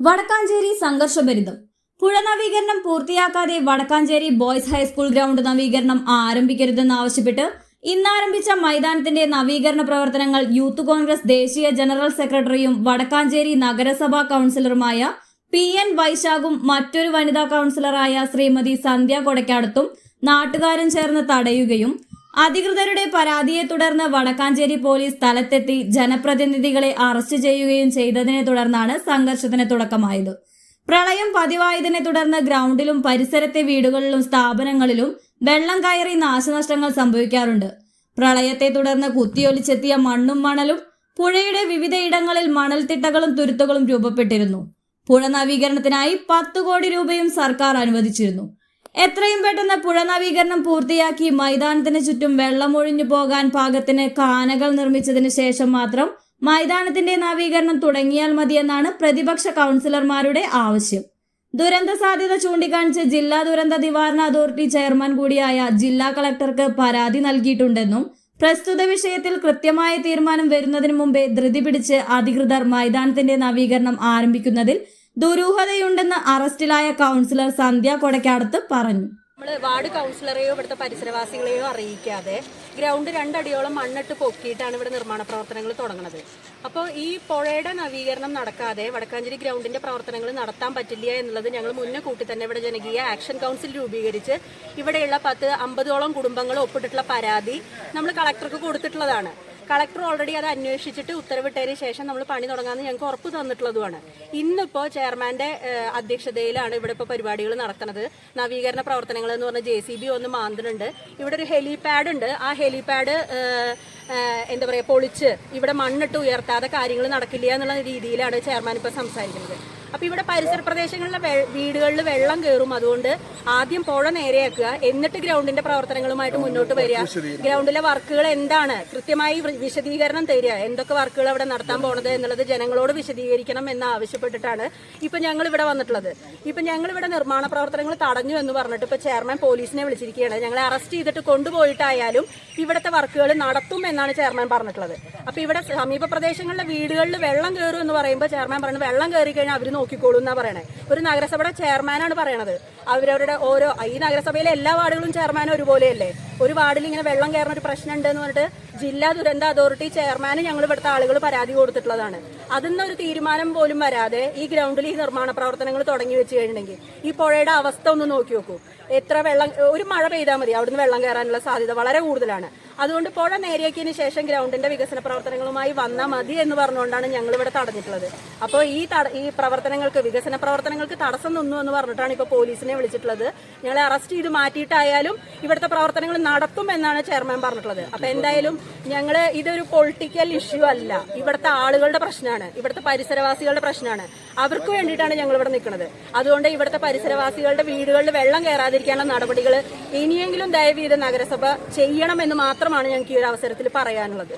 വടക്കാഞ്ചേരി സംഘർഷഭരിതം. പുഴ നവീകരണം പൂർത്തിയാക്കാതെ Vadakkanchery boys high school ground നവീകരണം ആരംഭിക്കരുതെന്നാവശ്യപ്പെട്ട് ഇന്നാരംഭിച്ച മൈതാനത്തിന്റെ നവീകരണ പ്രവർത്തനങ്ങൾ യൂത്ത് കോൺഗ്രസ് ദേശീയ ജനറൽ സെക്രട്ടറിയും വടക്കാഞ്ചേരി നഗരസഭാ കൌൺസിലറുമായ പി എൻ വൈശാഖും മറ്റൊരു വനിതാ കൌൺസിലറായ ശ്രീമതി സന്ധ്യ കൊടക്കാടത്തും നാട്ടുകാരും ചേർന്ന് തടയുകയും അധികൃതരുടെ പരാതിയെ തുടർന്ന് വടക്കാഞ്ചേരി പോലീസ് സ്ഥലത്തെത്തി ജനപ്രതിനിധികളെ അറസ്റ്റ് ചെയ്യുകയും ചെയ്തതിനെ തുടർന്നാണ് സംഘർഷത്തിന് തുടക്കമായത്. പ്രളയം പതിവായതിനെ തുടർന്ന് ഗ്രൗണ്ടിലും പരിസരത്തെ വീടുകളിലും സ്ഥാപനങ്ങളിലും വെള്ളം കയറി നാശനഷ്ടങ്ങൾ സംഭവിക്കാറുണ്ട്. പ്രളയത്തെ തുടർന്ന് കുത്തിയൊലിച്ചെത്തിയ മണ്ണും മണലും പുഴയുടെ വിവിധ ഇടങ്ങളിൽ മണൽത്തിട്ടകളും തുരുത്തുകളും രൂപപ്പെട്ടിരുന്നു. പുഴ നവീകരണത്തിനായി പത്ത് കോടി രൂപയും സർക്കാർ അനുവദിച്ചിരുന്നു. എത്രയും പെട്ടെന്ന് പുഴ നവീകരണം പൂർത്തിയാക്കി മൈതാനത്തിന് ചുറ്റും വെള്ളമൊഴിഞ്ഞു പോകാൻ പാകത്തിന് കാനകൾ നിർമ്മിച്ചതിന് ശേഷം മാത്രം മൈതാനത്തിന്റെ നവീകരണം തുടങ്ങിയാൽ മതിയെന്നാണ് പ്രതിപക്ഷ കൗൺസിലർമാരുടെ ആവശ്യം. ദുരന്ത സാധ്യത ചൂണ്ടിക്കാണിച്ച് ജില്ലാ ദുരന്ത നിവാരണ അതോറിറ്റി ചെയർമാൻ കൂടിയായ ജില്ലാ കളക്ടർക്ക് പരാതി നൽകിയിട്ടുണ്ടെന്നും പ്രസ്തുത വിഷയത്തിൽ കൃത്യമായ തീരുമാനം വരുന്നതിന് മുമ്പേ ധൃതി പിടിച്ച് അധികൃതർ മൈതാനത്തിന്റെ നവീകരണം ആരംഭിക്കുന്നതിൽ ദുരൂഹതയുണ്ടെന്ന് അറസ്റ്റിലായ കൗൺസിലർ സന്ധ്യ കൊടക്കാടത്ത് പറഞ്ഞു. നമ്മൾ വാർഡ് കൗൺസിലറെയോ ഇവിടുത്തെ പരിസരവാസികളെയോ അറിയിക്കാതെ ഗ്രൗണ്ട് രണ്ടടിയോളം മണ്ണിട്ട് പൊക്കിയിട്ടാണ് ഇവിടെ നിർമ്മാണ പ്രവർത്തനങ്ങൾ തുടങ്ങുന്നത് അപ്പോൾ ഈ പുഴയുടെ നവീകരണം നടക്കാതെ വടക്കാഞ്ചേരി ഗ്രൗണ്ടിന്റെ പ്രവർത്തനങ്ങൾ നടത്താൻ പറ്റില്ല എന്നുള്ളത് ഞങ്ങൾ മുന്നേ കൂട്ടി തന്നെ ഇവിടെ ജനകീയ ആക്ഷൻ കൗൺസിൽ രൂപീകരിച്ച് ഇവിടെയുള്ള പത്ത് അമ്പതോളം കുടുംബങ്ങൾ ഒപ്പിട്ടിട്ടുള്ള പരാതി നമ്മൾ കളക്ടർക്ക് കൊടുത്തിട്ടുള്ളതാണ്. കളക്ടർ ഓൾറെഡി അത് അന്വേഷിച്ചിട്ട് ഉത്തരവിട്ടതിന് ശേഷം നമ്മൾ പണി തുടങ്ങാമെന്ന് ഞങ്ങൾക്ക് ഉറപ്പ് തന്നിട്ടുള്ളതുമാണ്. ഇന്നിപ്പോൾ ചെയർമാന്റെ അധ്യക്ഷതയിലാണ് ഇവിടെ ഇപ്പോൾ പരിപാടികൾ നടത്തുന്നത് നവീകരണ പ്രവർത്തനങ്ങൾ എന്ന് പറഞ്ഞ ജെ സി ബി ഒന്ന് മാന്തുന്നുണ്ട്. ഇവിടെ ഒരു ഹെലിപാഡ് ഉണ്ട്. ആ ഹെലിപാഡ് എന്താ പറയുക പൊളിച്ച് ഇവിടെ മണ്ണിട്ട് ഉയർത്താതെ കാര്യങ്ങൾ നടക്കില്ല എന്നുള്ള രീതിയിലാണ് ചെയർമാൻ ഇപ്പോൾ സംസാരിക്കുന്നത്. അപ്പോൾ ഇവിടെ പരിസര പ്രദേശങ്ങളിലെ വീടുകളിൽ വെള്ളം കയറും അതുകൊണ്ട് ആദ്യം പുഴ നേരെയാക്കുക. എന്നിട്ട് ഗ്രൗണ്ടിന്റെ പ്രവർത്തനങ്ങളുമായിട്ട് മുന്നോട്ട് വരിക. ഗ്രൗണ്ടിലെ വർക്കുകൾ എന്താണ്? കൃത്യമായി വിശദീകരണം തരിക. എന്തൊക്കെ വർക്കുകൾ അവിടെ നടത്താൻ പോണത് എന്നുള്ളത് ജനങ്ങളോട് വിശദീകരിക്കണം എന്ന് ആവശ്യപ്പെട്ടിട്ടാണ് ഇപ്പൊ ഞങ്ങൾ ഇവിടെ വന്നിട്ടുള്ളത്. ഇപ്പൊ ഞങ്ങൾ ഇവിടെ നിർമ്മാണ പ്രവർത്തനങ്ങൾ തടഞ്ഞു എന്ന് പറഞ്ഞിട്ട് ഇപ്പൊ ചെയർമാൻ പോലീസിനെ വിളിച്ചിരിക്കുകയാണ്. ഞങ്ങളെ അറസ്റ്റ് ചെയ്തിട്ട് കൊണ്ടുപോയിട്ടായാലും ഇവിടുത്തെ വർക്കുകൾ നടത്തും എന്നാണ് ചെയർമാൻ പറഞ്ഞിട്ടുള്ളത്. അപ്പൊ ഇവിടെ സമീപ പ്രദേശങ്ങളിലെ വീടുകളിൽ വെള്ളം കയറും എന്ന് പറയുമ്പോൾ ചെയർമാൻ പറയുന്നത് വെള്ളം കയറി കഴിഞ്ഞാൽ അവർ നോക്കിക്കോളൂ എന്നാ പറയണേ. ഒരു നഗരസഭയുടെ ചെയർമാനാണ് പറയണത്. അവരവരുടെ ഓരോ ഈ നഗരസഭയിലെ എല്ലാ വാർഡുകളും ചെയർമാൻ ഒരുപോലെയല്ലേ? ഒരു വാർഡിൽ ഇങ്ങനെ വെള്ളം കയറുന്ന ഒരു പ്രശ്നം ഉണ്ട് എന്ന് പറഞ്ഞിട്ട് ജില്ലാ ദുരന്ത അതോറിറ്റി ചെയർമാന് ഞങ്ങൾ ഇവിടുത്തെ ആളുകൾ പരാതി കൊടുത്തിട്ടുള്ളതാണ്. അതിന്ന് ഒരു തീരുമാനം പോലും വരാതെ ഈ ഗ്രൗണ്ടിൽ ഈ നിർമ്മാണ പ്രവർത്തനങ്ങൾ തുടങ്ങി വെച്ച് കഴിഞ്ഞിട്ടുണ്ടെങ്കിൽ ഈ പുഴയുടെ അവസ്ഥ ഒന്ന് നോക്കി നോക്കൂ. എത്ര വെള്ളം ഒരു മഴ പെയ്താൽ മതി അവിടുന്ന് വെള്ളം കയറാനുള്ള സാധ്യത വളരെ കൂടുതലാണ്. അതുകൊണ്ട് പുഴ നേരെയാക്കിയതിന് ശേഷം ഗ്രൗണ്ടിന്റെ വികസന പ്രവർത്തനങ്ങളുമായി വന്നാൽ മതി എന്ന് പറഞ്ഞുകൊണ്ടാണ് ഞങ്ങൾ ഇവിടെ തടഞ്ഞിട്ടുള്ളത്. അപ്പോൾ ഈ ഈ പ്രവർത്തനങ്ങൾക്ക് വികസന പ്രവർത്തനങ്ങൾക്ക് തടസ്സം നിന്നു എന്ന് പറഞ്ഞിട്ടാണ് ഇപ്പോൾ പോലീസിനെ വിളിച്ചിട്ടുള്ളത്. ഞങ്ങളെ അറസ്റ്റ് ചെയ്ത് മാറ്റിയിട്ടായാലും ഇവിടുത്തെ പ്രവർത്തനങ്ങൾ നടത്തും എന്നാണ് ചെയർമാൻ പറഞ്ഞിട്ടുള്ളത്. അപ്പോൾ എന്തായാലും ഞങ്ങൾ ഇതൊരു പൊളിറ്റിക്കൽ ഇഷ്യൂ അല്ല. ഇവിടുത്തെ ആളുകളുടെ പ്രശ്നമാണ്. ഇവിടുത്തെ പരിസരവാസികളുടെ പ്രശ്നമാണ്. അവർക്ക് വേണ്ടിയിട്ടാണ് ഞങ്ങൾ ഇവിടെ നിൽക്കുന്നത്. അതുകൊണ്ട് ഇവിടുത്തെ പരിസരവാസികളുടെ വീടുകളിൽ വെള്ളം കയറാതിരിക്കാനുള്ള നടപടികൾ ഇനിയെങ്കിലും ദയവ് നഗരസഭ ചെയ്യണമെന്ന് മാത്രമാണ് ഞങ്ങൾക്ക് ഈ ഒരു അവസരത്തിൽ പറയാനുള്ളത്.